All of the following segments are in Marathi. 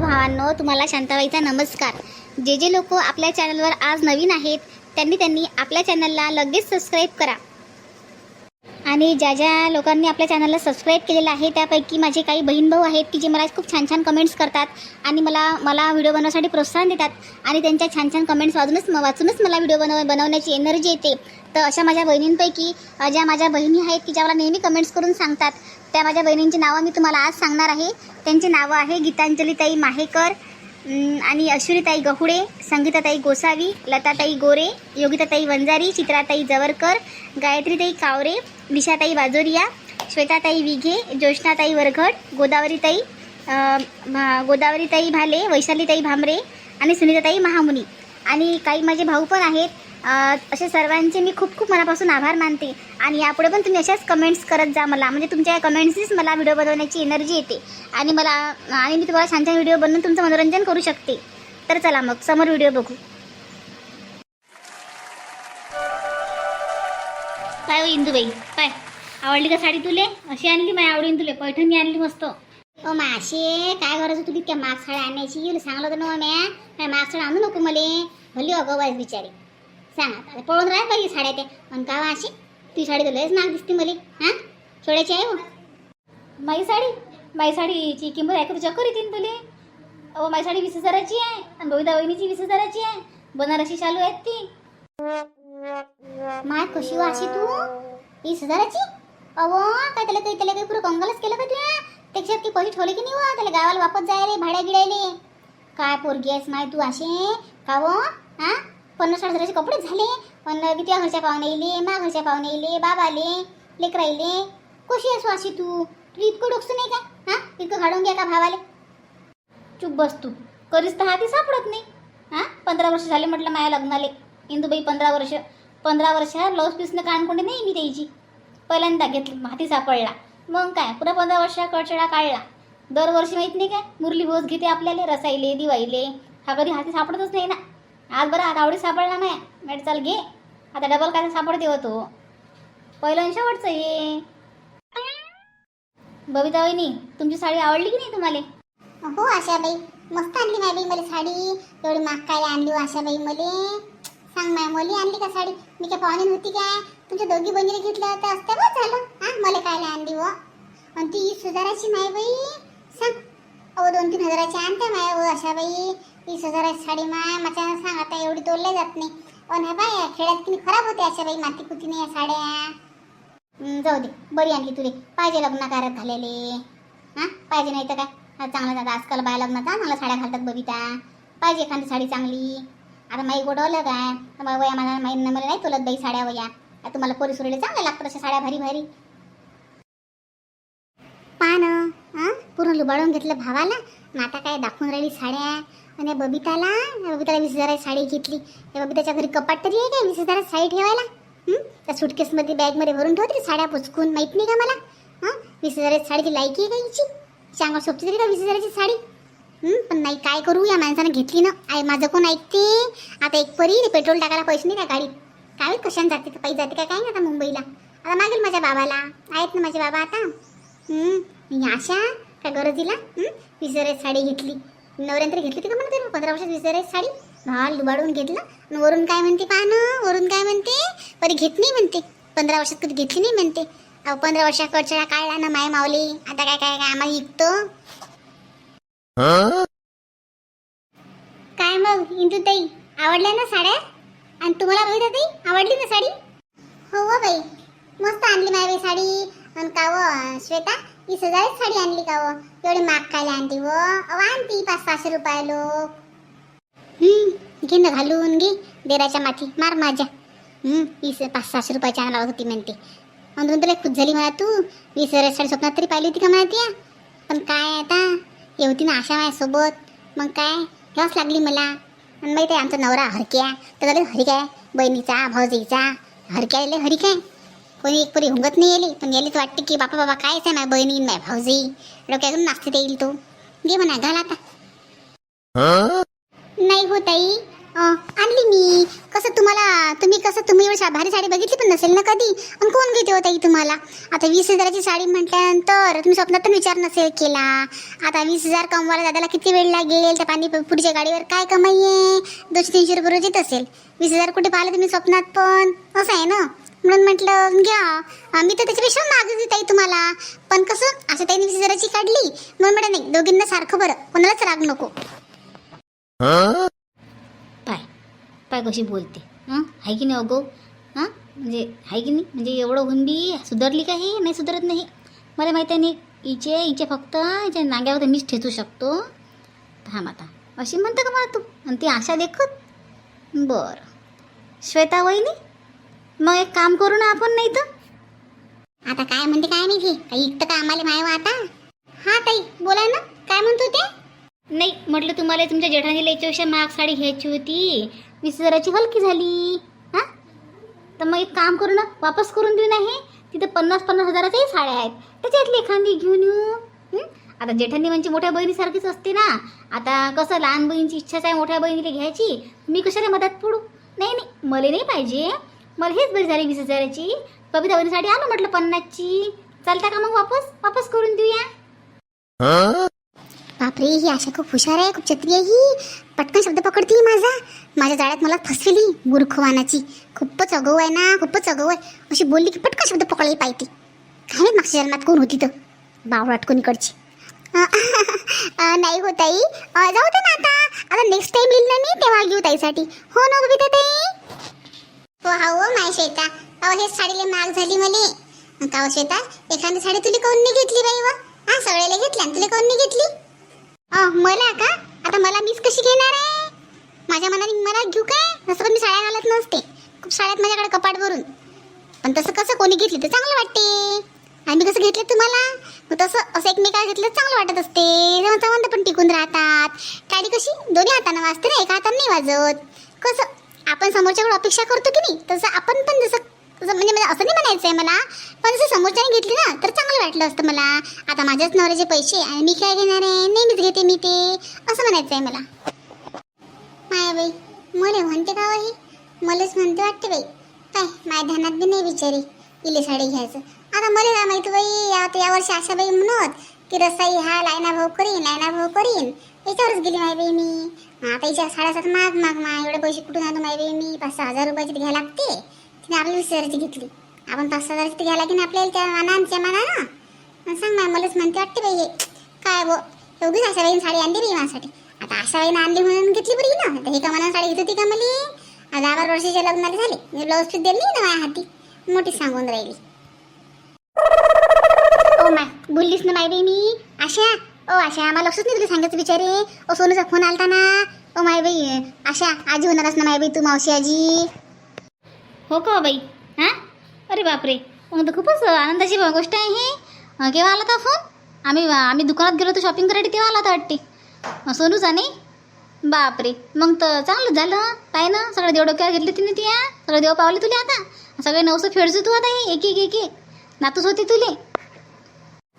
भावांनो तुम्हाला शांताबाईचा नमस्कार. जे जे लोक आपल्या चॅनलवर आज नवीन आहेत त्यांनी त्यांनी आपल्या चॅनलला लगेच सबस्क्राईब करा. आणि ज्या ज्या लोकांनी आपल्या चॅनलला सबस्क्राईब केलेलं आहे त्यापैकी माझे काही बहीण भाऊ आहेत की जे मला खूप छान छान कमेंट्स करतात आणि मला मला व्हिडिओ बनवण्यासाठी प्रोत्साहन देतात. आणि त्यांच्या छान छान कमेंट्स वाजूनच वाचूनच मला व्हिडिओ बनव बनवण्याची एनर्जी येते. तर अशा माझ्या बहिणींपैकी ज्या माझ्या बहिणी आहेत की ज्या मला नेहमी कमेंट्स करून सांगतात त्या माझ्या बहिणींची नावं मी तुम्हाला आज सांगणार आहे. त्यांची नावं आहे गीतांजलीताई माहेकर आणि अश्विनीताई गहुडे संगीताताई गोसावी लताताई गोरे योगिताताई वंजारी चित्राताई जवरकर गायत्रीताई कावरे दिशाताई बाजोरिया श्वेताताई विघे ज्योष्णाताई वरघट गोदावरीताई गोदावरीताई भाले वैशालीताई भामरे आणि सुनीताताई महामुनी. आणि काही माझे भाऊ पण आहेत. असे सर्वांचे मी खूप खूप मनापासून आभार मानते. आणि यापुढे पण तुम्ही अशाच कमेंट्स करत जा मला. म्हणजे तुमच्या कमेंट्सनीच मला व्हिडिओ बनवण्याची एनर्जी येते. आणि मला आणि मी तुम्हाला छान छान व्हिडिओ बनवून तुमचं मनोरंजन करू शकते. तर चला मग समोर व्हिडिओ बघू. काय हो इंदूबाई? काय? आवडली का साडी तुले? अशी आणली माझ्या आवडीन तुले. पैठणी आणली मस्त. ओ माशे काय गरज होती इतक्या माग साड्या आणायची सांगलं होतं ना म्या काय माग साड्या आणू नको मले. भली अगं बिचारी. सांग. आता पळून राह पाहिजे साड्या त्या. पण का अशी. ती साडी तर लयच नाग दिसते मले. हां? छोड्याची आहे हो. माझी साडी? माझी साडीची किंमत ऐकू चक्कर येते तुले? अहो माझी साडी वीस हजाराची आहे. आणि बबिता वहिनीची वीस हजाराची आहे. बनारसी चालू आहेत ती. माय कशी वाशी तू? वीस हजाराची? अहो काय त्याला काही त्याला काही पुरं कंगालच केलं का तुया त्याच्यात ती पैसे ठेवले की नाही हो? त्याला गावाला वापस जायले भाड्या गिडायले काय पोरगी आहेस माय तू असे का हो? हा? पन्नास साठ हजाराचे कपडे झाले. पण किती घरच्या पाहुणे येले मा घरच्या पाहुणे येले बाबाले लेकराईले कशी आहेस वाशी तू? तू इतकं डोकसू नाही का? हा? इतकं घालून घ्या का भावाले? चुप बस तू. कधीच तर हाती सापडत नाही. हां? पंधरा वर्ष झाले म्हटलं माझ्या लग्नाले. इंदूबाई पंधरा वर्ष पंधरा वर्ष ब्लाऊज पीसनं कानकोंडे नाही मी त्याची पहिल्यांदा घेतली हाती सापडला. मग काय? पुन्हा पंधरा वर्ष कडचडा काढला. दरवर्षी माहीत नाही काय मुरली भोज घेते आपल्याला रसायले दिवाईले हा कधी हाती सापडतच नाही ना. आज बरं आता आवडी सापडला नाही. मेट चाल घे. आता डबल काय सापडते होतो पहिलं आणि शेवटचं हे. बबिता वहिनी तुमची साडी आवडली की नाही तुम्हाला? हो आशाबाई. मस्त आणली माय बाई मला साडी. एवढी महाग काय आणली हो आशाबाई मले. सांग माय मुली आणली का साडी? मी काय पाहुणे होती काय? तुमच्या दोघी बहिणीने घेतलं तर असते बघ झालं. हा मला काय आणली व आणि ती सुधाराची हजाराची माय बाई. सांग. अहो दोन तीन हजाराची आणते माय हो आशाबाई. तीस हजाराची साडी माय माझ्या सांग आता एवढी तोडल्या जात नाही. पण ह्या बाय खेड्यात किती खराब होते अशा बाई माती कुतीने या साड्या. जाऊ दे बरी आणली तुले. पाहिजे लग्नाकारक झालेले. हां? पाहिजे नाही तर काय? चांगलं जातं आजकाल बाय लग्नाचा चांगल्या साड्या घालतात बबिता. पाहिजे एखादी साडी चांगली. आता माई गोडवलं काय? तर मग वया मला माई मला नाही तोलत बाई साड्या वया. आता तुम्हाला पोरी सुरेले चांगल्या लागतात अशा साड्या भारी भारी. पान. हां? पूर्ण लुबाडून घेतलं भावाला. मग आता काय दाखवून राहिली साड्या आणि बबिताला. बबिताला वीस हजाराची साडी घेतली. या बबिताच्या घरी कपाट तरी आहे काय? वीस हजाराची साडी ठेवायला? त्या सुटकेसमध्ये बॅगमध्ये भरून ठेवते साड्या पुचकून माहीत नाही का मला? हां? वीस हजाराची साडीची लायकी आहे का हिची? चांगला सोबती तरी का वीस हजाराची साडी? पण नाही काय करू? या माणसानं घेतली ना. आय माझं कोण ऐकते? आता एक परी पेट्रोल टाकायला पैसे नाही त्या गाडीत. काय कशाने जाते? पायी जाते का काय? नाही आता मुंबईला. आता मागेल माझ्या बाबाला. आहेत ना माझे बाबा आता? आशा काय गरजीला हं? वीस हजाराची साडी घेतली. नवऱ्यानं तरी घेतली होती का म्हणते पंधरा वर्षात वीस हजाराची साडी. भाल दुबाडून घेतलं. आणि वरून काय म्हणते पाहणं? वरून काय म्हणते? परी घेत नाही म्हणते. पंधरा वर्षात कधी घेतली नाही म्हणते. अहो पंधरा वर्षाकडच्या काढला ना माय मावली आता काय काय काय आम्हाला विकतो काय मग इंदूताई? आवडल्या ना साड्या? आणि तुम्हाला बघितलं ताई? आवडली ना साडी? हो हो बाई. मस्त आणली बाई साडी. आणि का व श्वेता. वीस हजार साडी आणली का व एवढी माग काय आणली व अहो आणती पाच सहाशे रुपये हम्म घे ना घालून घे देराच्या माथी मार माझ्या. हम्म वीस पाच सहाशे रुपयाची आणायला होती म्हणते. म्हणून तुला खुश झाली मला तू. वीस हजार साडी स्वप्नात तरी पाहिली होती का मला ती पण काय आता? येवती ना आशा माझ्यासोबत मग काय? घ्यावंच लागली मला. आणि माहिती आहे आमचा नवरा हरक्या तर हरिक हरी काय बहिणीचा भाऊजीचा. हरक्या हरिक हरी काय कोणी एक पुरी हुंगत नाही येली पण यालीच वाटते की बापा बाबा कायच आहे माझ्या बहिणी माझ्या भाऊजी? डोक्यातून नाचते येईल तू. घे म्हणा घाल आता. नाही हो ताई. आणली मी. कसं तुम्हाला तुम्ही कसं तुम्ही एवढी भारी साडी बघितली पण नसेल ना कधी? आणि कोण घेते हो ताई तुम्हाला? आता वीस हजाराची साडी म्हटल्यानंतर तुम्ही स्वप्नात पण विचार नसेल केला. आता वीस हजार कमवायला दादाला किती वेळ लागेल? त्या पाणी पुढच्या गाडीवर काय कमाई आहे? दोनशे तीनशे रुपये रोज येत असेल. वीस हजार कुठे पाहिलं तुम्ही स्वप्नात पण? असं आहे ना? म्हणून म्हटलं घ्या. मी तर त्याच्यापेक्षा मागे देत आहे तुम्हाला. पण कसं असं त्यांनी वीस हजाराची काढली. म्हणून म्हटलं नाही दोघींना सारखं बरं. कोणालाच राग नको. पाय. पाय कशी बोलते. हां? आहे की नाही अगो? हां? म्हणजे आहे की नाही? म्हणजे एवढं होऊन बी सुधारली का हे? नाही सुधारत नाही. मला माहिती आहे नाही हिचे हिचे फक्त हिच्या नाग्यावर मीच ठेचू शकतो. थांब आता. अशी म्हणतं का मला तू? आणि ती आशा देखत? बरं. श्वेता वहिनी? मग एक काम करू ना आपण नाही तर? आता काय म्हणते काय माहिती? काही इकतं का आम्हाला मायवा आता? हा ताई बोला ना काय म्हणतो ते नाही म्हटलं तुम्हाला तुमच्या जेठानीला याच्यापेक्षा महाग साडी घ्यायची होती. वीस हजाराची हलकी झाली. हां? तर मग एक काम करू ना वापस करून देऊ नाही तिथं पन्नास पन्नास हजाराच्याही साड्या आहेत. त्याच्यातली एखादी घेऊन येऊ. आता जेठानी म्हणजे मोठ्या बहिणीसारखीच असते ना. आता कसं लहान बहिणीची इच्छाच आहे मोठ्या बहिणीला घ्यायची. मी कशाला मदत पडू नाही नाही मला नाही पाहिजे. मला हेच बरी झाली वीस हजाराची कविता बहिणी आलो म्हटलं पन्नासची. चालता का मग वापस? वापस करून देऊया. बापरे ही आशा खूप हुशार आहे खूप चत्री आहे ही. पटकन शब्द पकडते माझा. माझ्या जाळ्यात मला फसलेली मूर्खवानाची. खूपच अगव आहे ना खूपच अगव आहे. अशी बोलली की पटकन शब्द पकडायला पाहिजे. काय माहीत मागच्या जन्मात कोण होती तर? बावळाट कोणीकडची. नाही हो ताई. जाऊ दे ना आता. आता नेक्स्ट टाइम येईल ना मी तेव्हा घेऊ ताईसाठी. हो ना बबिता ताई? हो हा हो माय श्वेता. अहो हे साडीला माग झाली मले. का हो श्वेता? एखादी साडी तुला काऊन नाही घेतली बाई व? हा सगळ्याला घेतल्या आणि तुला काऊन नाही घेतली? अ, मला का? आता मला मीच कशी घेणार आहे? माझ्या मनाने मला घेऊ काय? तसं पण मी साड्या घालत नसते. खूप साड्यात माझ्याकडे कपाट भरून. पण तसं कसं कोणी घेतली तर चांगलं वाटते. आणि कसं घेतलं तुम्हाला? मग तसं असं एकमेकाला घेतलं चांगलं वाटत असते. तेव्हा संबंध पण टिकून राहतात. गाडी कशी? दोन्ही हाताने वाजते ना एका हाताने नाही वाजत. कसं? आपण समोरच्याकडे अपेक्षा करतो की नाही तसं आपण पण जसं जसं म्हणजे मला असं नाही म्हणायचं आहे मला पण जसं समोरच्याने घेतली ना तर चांगलं वाटलं असतं मला. आता माझ्याच नवऱ्याचे पैसे आणि मी काय घेणार आहे? नेहमीच घेते मी ते. असं म्हणायचं आहे मला. माया बाई मला म्हणते का बाई? मलाच म्हणते वाटते बाई. काय माझ्या ध्यानात बी नाही बिचारी. इले साडी घ्यायचं. आता मला काय माहिती बाई आता यावर्षी आशा बाई म्हणत की रसाई हा लायना भाऊ करीन लायना भाऊ करीन. याच्यावरच गेली माय बाई मी आता हिच्या साड्यासात माग माग मा एवढे पैसे कुठून आणू माय बाई मी पाच सहा हजार रुपयाची घ्यायला लागते. तिने आपली वीस हजाराची घेतली. आपण पाच सहा हजाराची घ्यायला की नाही आपल्याला त्या मानांच्या मानानं सांग माय मलाच म्हणते वाटते बाई हे. काय बो एवढीच आशाबाईने साडी आणली बाई माझ्यासाठी. आता आशाबाईनं आणली म्हणून घेतली बरी ना. तर हे का मनानं साडी घेत होती का मला? दहा बारा वर्षाच्या लग्नाला झाले. मी ब्लाऊज पीस दिली ना माझ्या हाती. मोठी सांगून राहिली. ओ माय बोललीस ना माय बाई मी आशा? ओ आशा मला लक्षच नाही तुला सांगायचं बिचारे. ओ सोनूचा फोन आलता ना. ओ माय बाई आशा आजी होणारच ना माय बाई तू मावशी आजी. हो का हो बाई? हां? अरे बापरे. मग तर खूपच आनंदाची गोष्ट आहे हे. केव्हा आला होता फोन आम्ही आम्ही दुकानात गेलो होतो शॉपिंग करायला तेव्हा आला होता वाटते. सोनूचा नाही? बापरे. मग तर चांगलं झालं. काय ना सगळं देव डोक्यावर घेतली तिने ती या सगळं देव पावले तुले आता. सगळे नवसं फेडजू तू आता हे एक एक एक एक. नातूच होते तुले.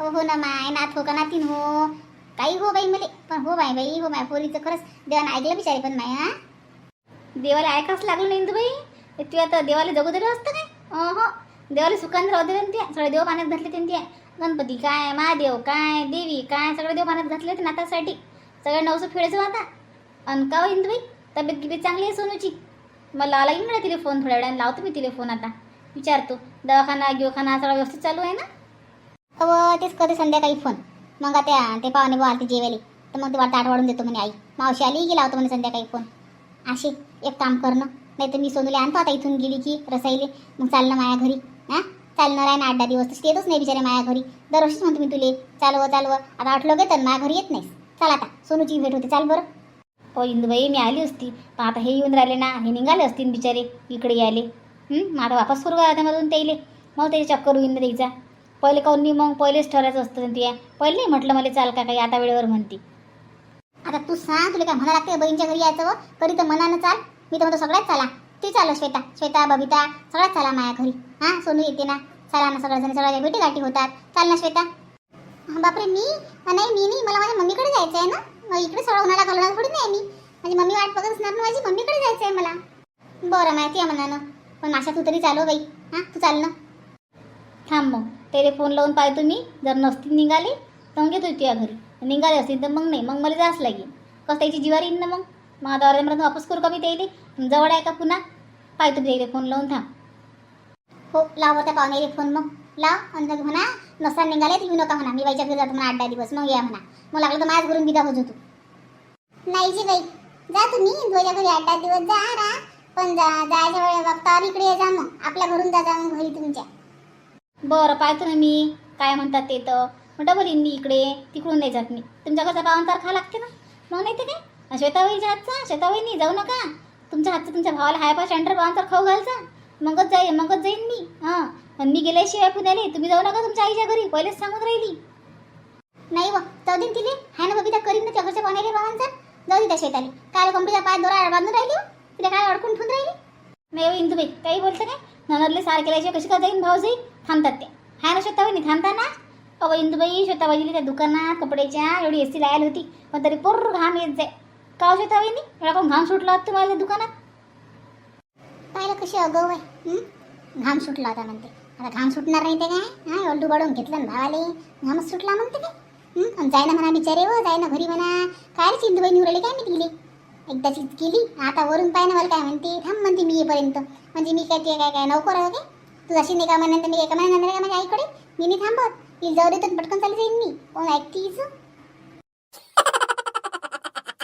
हो हो ना माय नाथ हो का नातीन हो? काही हो बाई मले पण हो बाई बाई हो माय पोरीचं खरंच देवानं ऐकलं बिचारी पण माय हा? देवाला ऐकाच लागलं नाही ना बाई? तू आता देवाला जगू दिलं असतं काय? हो. देवाला सुखान राहू दिलं ते त्या सगळे देव पाण्यात घातले त्यांनी त्या. गणपती काय महादेव काय देवी काय सगळे देव पाण्यात घातले ते नातासाठी. सगळे नवसं फिरायचं आता अन का होईन बाई? तब्येत गिबीत चांगली आहे सोनूची? मला आला की म्हणा तिला फोन थोड्या वेळाने लावतो मी तिला फोन आता. विचारतो. दवाखाना गिवखाना सगळं व्यवस्थित चालू आहे ना? तर तेच करते संध्याकाळी फोन मग आता ते पाहुणे भाऊ आलते जेवायला. तर मग ते वाटतं आठवडून देतो म्हणे आई. मावशी आली की लावतो म्हणे संध्याकाळी फोन अशी एक काम करणं. नाही तर मी सोनूला आणतो आता इथून गेली की रसाईले. मग चालणं माया घरी. हां? चालणार आहे ना आठ दहा दिवस. तर येतच नाही बिचारे माया घरी. दरवर्षीच म्हणतो मी तुले चालव चालव आता आठलो गे तर? माझ्या घरी येत नाहीस. चला आता सोनूची भेट होते. चाल बरं. हो इंदूबाई मी आली असती. पण आता हे येऊन राहिले ना. हे निघाले असतील बिचारे. इकडे यायले. मग आता वापस करू का त्यामधून त्याईले मग त्याची चक्कर होईल ना त्याचा. पहिले काऊन नाही मग पहिलेच ठरायचं असतं ते. पहिले नाही म्हटलं मला चाल का काही आता वेळेवर म्हणते. आता तू सांग तुला काय म्हणा लागते बहीणच्या घरी यायचं व? कधी तर मनानं चाल. मी तर म्हणतो सगळ्यात चाला. ती चाल श्वेता. श्वेता बबिता सगळ्यात चाला माझ्या घरी. हां सोनू येते ना. चला ना सगळ्याजणी सगळ्या भेटी गाठी होतात. चाल ना श्वेता. बापरे मी? नाही मी नाही. मला माझ्या मम्मीकडे जायचं आहे ना. मग इकडे सगळं उन्हाळा घालवणार थोडी नाही मी. माझी मम्मी वाट बघत असणार ना माझी. मम्मीकडे जायचं आहे मला. बरं माहिती आहे म्हणा पण माशा तू तरी चालव हो बाई. हां तू चाल ना. थांब मग. त्याला फोन लावून पाहतो मी जर नसतील निघाले तर मग घेतो तुझ्या घरी. निघाले असतील तर मग नाही मग मला जास्त लागेल. कसं त्याची जीवार येईन ना मग? मग आता अर्ध्यापर्यंत वापस करू का मी त्याला? जवळ आहे का पुन्हा? पाहतो त्याला फोन लावून थांब. हो लाव त्या पाहुण्याला फोन मग. लाव आणि म्हणा नसता निघाले तर येऊ नका म्हणा. मी बाईच्या घरी जातो म्हणा आठ दहा दिवस. मग या म्हणा. मग लागलं तर माझ्याच घरून बिदा होतो तू. नाही जी बाई जा तुम्ही. तुझ्या घरी आठ दहा दिवस जा ना पण जा जायच्या वेळेला बघता इकडे ये जा मग. आपल्या घरून जा जा मग घरी तुमच्या. बरं पाहतो ना मी. काय म्हणतात ते तर. मग डबल येईन मी इकडे तिकडून नाही जात मी. तुमच्या घरचा तर खा लागते ना. मग नाही ते काय? श्वेताबाईच्या हातचा श्वेताबाईनी जाऊ नका. तुमच्या हातचं तुमच्या भावाला हाय पा सेंटर तर खाऊ घालचा. मगच जाई मगच जाईन मी. हां. पण मी गेल्याशिवाय पुण्याला तुम्ही जाऊ नका तुमच्या आईच्या घरी. पहिलेच सांगून राहिली. नाही व जाऊ देईन तिले. हाय ना बबिता करीन ना त्या घरच्या पाहुण्याला बाबांचा जाऊ दे त्या शेताले काय कंपनीचा पाय दोरा बांधून राहिली तिला काय अडकून ठेवून राहिली. नाही येईन तुम्ही काही बोलतं काय? ननदले सार केल्याशिवाय कशी का जाईन भाऊ थांबतात ते. हाय ना श्वेताबाईनी थांबता ना? अहो इंदुबाई श्वेताबाईली त्या दुकानात कपड्याच्या एवढी एसी लायल होती पण तरी पूर्ण घाम येत जाय. का हो श्वेताबाईनी? एवढा कोण घाम सुटला होता तुम्हाला दुकानात? पाहिलं कशी अगव आहे घाम सुटला होता म्हणते. आता घाम सुटणार नाही ते काय? हा एवढं वाढून घेतलं ना भावाले. घामच सुटला म्हणते काय? जायना म्हणा बिचारे हो जाय ना घरी म्हणा. काय चिंदूबाई निवडले काय मी गेली एकदा चीज केली. आता वरून पाय ना मला काय म्हणते थांब म्हणते मी येईपर्यंत. म्हणजे मी काय ते काय काय नोकर आहे काय तू अशी नाही का म्हणा मी एका महिन्यानंतर का माझ्या आईकडे? मी नाही थांबत. ती जाऊ देतो पटकन चालली जाईन मी. कोण ऐकतीच